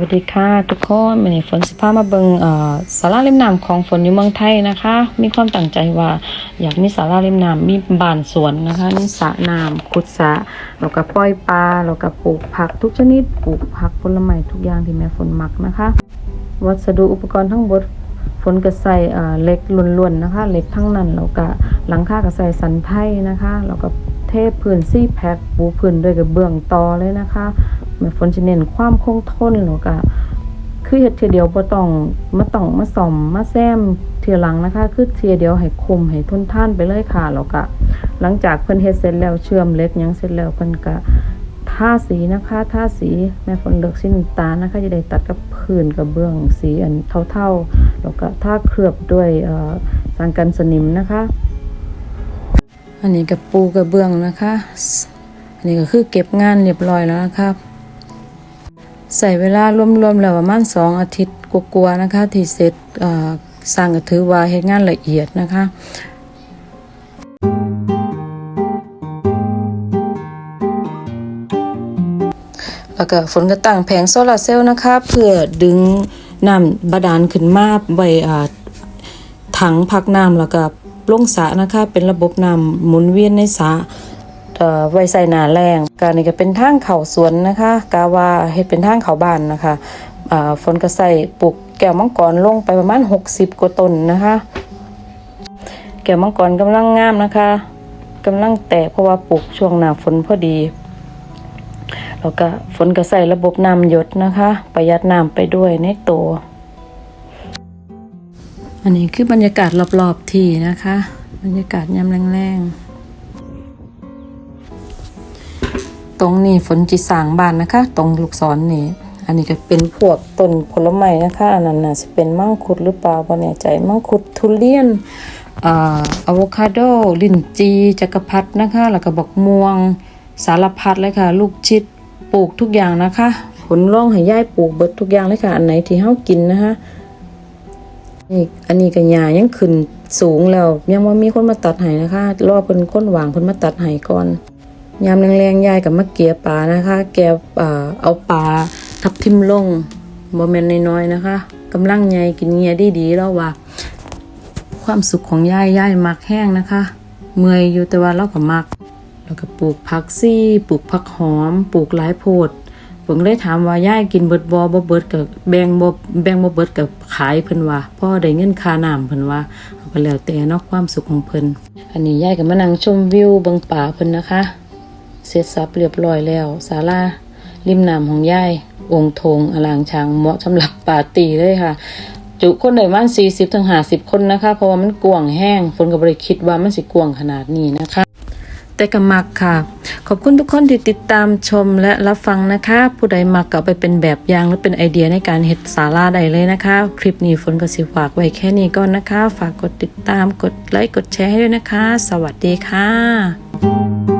วัสดีค่ะทุกคนวันนี้ฝนสิพามาเบิงเอ่อสาราริมน้ำของฝนอยู่เมืองไทยนะคะ มีความตั้งใจว่าอยากมีสาราริมน้ำมีบ้านสวนนะคะมีสระน้ำขุดสระแล้วก็ปล่อยปลาแล้วก็ปลูกผักทุกชนิดปลูกผักผลไม้ทุกอย่างที่แม่ฝนมักนะคะ วัสดุอุปกรณ์ทั้งหมดฝนก็ใส่เอ่อเหล็กล้วนๆนะคะเหล็กทั้งนั้นแล้วก็หลังคาก็ใส่สันไทยนะคะแล้วก็เทพื้นซี่แพ็คปูพื้นด้วยกับเบื้องตอเลยนะคะ แม่ฝนจะเน้นความคงทนแล้วก็คือเฮ็ดเทียเดียวบ่ต้องมาต้องมาซ่อมมาแซมเทียหลังนะคะ คือเทียเดียวให้คุมให้ทนท่านไปเลยค่ะแล้วก็หลังจากเพิ่นเฮ็ดเสร็จแล้วเชื่อมเล็กยังเสร็จแล้วเพิ่นก็ทาสีนะคะทาสีแม่ฝนเลือกสีน้ำตาลนะคะจะได้ตัดกับพื้นกับเบื้องสีอันเท่าๆ แล้วก็ทาเคลือบด้วยเอ่อสารกันสนิมนะคะ อันนี้กับปูกระเบื้องนะคะ อันนี้ก็คือเก็บงานเรียบร้อยแล้วนะครับ ใส่เวลารวมๆแล้วประมาณสองอาทิตย์กว่าๆนะคะ ที่เสร็จสร้างก็ถือว่าเฮ็ดงานละเอียดนะคะแล้วก็ฝนก็ตั้งแผงโซลาร์เซลล์นะคะ เพื่อดึงน้ำบาดาลขึ้นมาไว้อ่าถังพักน้ำแล้วก็ลงสระนะคะ เป็นระบบน้ำหมุนเวียนในสระ ไว้ใส่หนาแรงการนี้ก็เป็นทางเขาสวนนะคะกาว่าเฮ็ดเป็นทางเขาบ้านนะคะฝนก็ใส่ปลูกแก้วมังกรลงไปประมาณ 60 กว่าต้นนะคะ แก้วมังกรกำลังงามนะคะกำลังแตกเพราะว่าปลูกช่วงหน้าฝนพอดีแล้วก็ฝนก็ใส่ระบบน้ำหยดนะคะ ประหยัดน้ำไปด้วยในตัวอันนี้คือบรรยากาศรอบๆที่นะคะ บรรยากาศยามแรงๆ รงนี้ฝนจิสางบานนะคะ ตรงลูกศรนี่อันนี้ก็เป็นพวกต้นผลไม้นะคะ อันนั้นน่ะจะเป็นมังคุดหรือเปล่าบ่แน่ใจมังคุดทุเรียนอ่าอะโวคาโด ลิ้นจีจักรพรรดินะคะ แล้วก็บอกม่วงสารพัดเลยค่ะ ลูกชิดปลูกทุกอย่างนะคะ ผลร่องให้ย่ายปลูกเบิดทุกอย่างเลยค่ะ อันไหนที่เฮากินนะคะนี่อันนี้ก็หญ้ายังขึ้นสูงแล้ว ยังว่ามีคนมาตัดให้นะคะ รอเพิ่นคนวางเพิ่นมาตัดให้ก่อน ยามแรงๆยายกับมาเกียปลานะคะ แกเอาปลาทับทิมลงบ่แม่นน้อยๆนะคะกำลังใหญ่กินเงียดีๆแล้วว่า ความสุขของยายยายมักแห้งนะคะ เมื่อยอยู่แต่ว่าเราก็มักแล้วก็ปลูกผักซี่ปลูกผักหอม ปลูกหลายโพดผมเลยถามว่ายายกินเบิดบอบ่เบิดกับแบงบ่แบงบ่เบิดกับขายเพิ่นว่าพ่อได้เงินค่าน้ำเพิ่นว่าเอาก็แล้วแต่เนาะความสุขของเพิ่นอันนี้ยายก็มานั่งชมวิวเบิ่งป่าเพิ่นนะคะ เสร็จสับเรียบร้อยแล้วศาลาริมน้ำของยายองค์ทงอลางช้างเหมาะสำหรับปาร์ตี้เลยค่ะ จุคนได้ประมาณ40ถึง50คนนะคะ เพราะว่ามันกว้างแห้งฝนก็บ่ได้คิดว่ามันสิกว้างขนาดนี้นะคะ แต่ก็มักค่ะ ขอบคุณทุกคนที่ติดตามชมและรับฟังนะคะ ผู้ใดมักก็เอาไปเป็นแบบอย่างหรือเป็นไอเดียในการเฮ็ดสาราใดเลยนะคะ คลิปนี้ฝนก็สิฝากไว้แค่นี้ก่อนนะคะ ฝากกดติดตามกดไลค์กดแชร์ให้ด้วยนะคะ สวัสดีค่ะ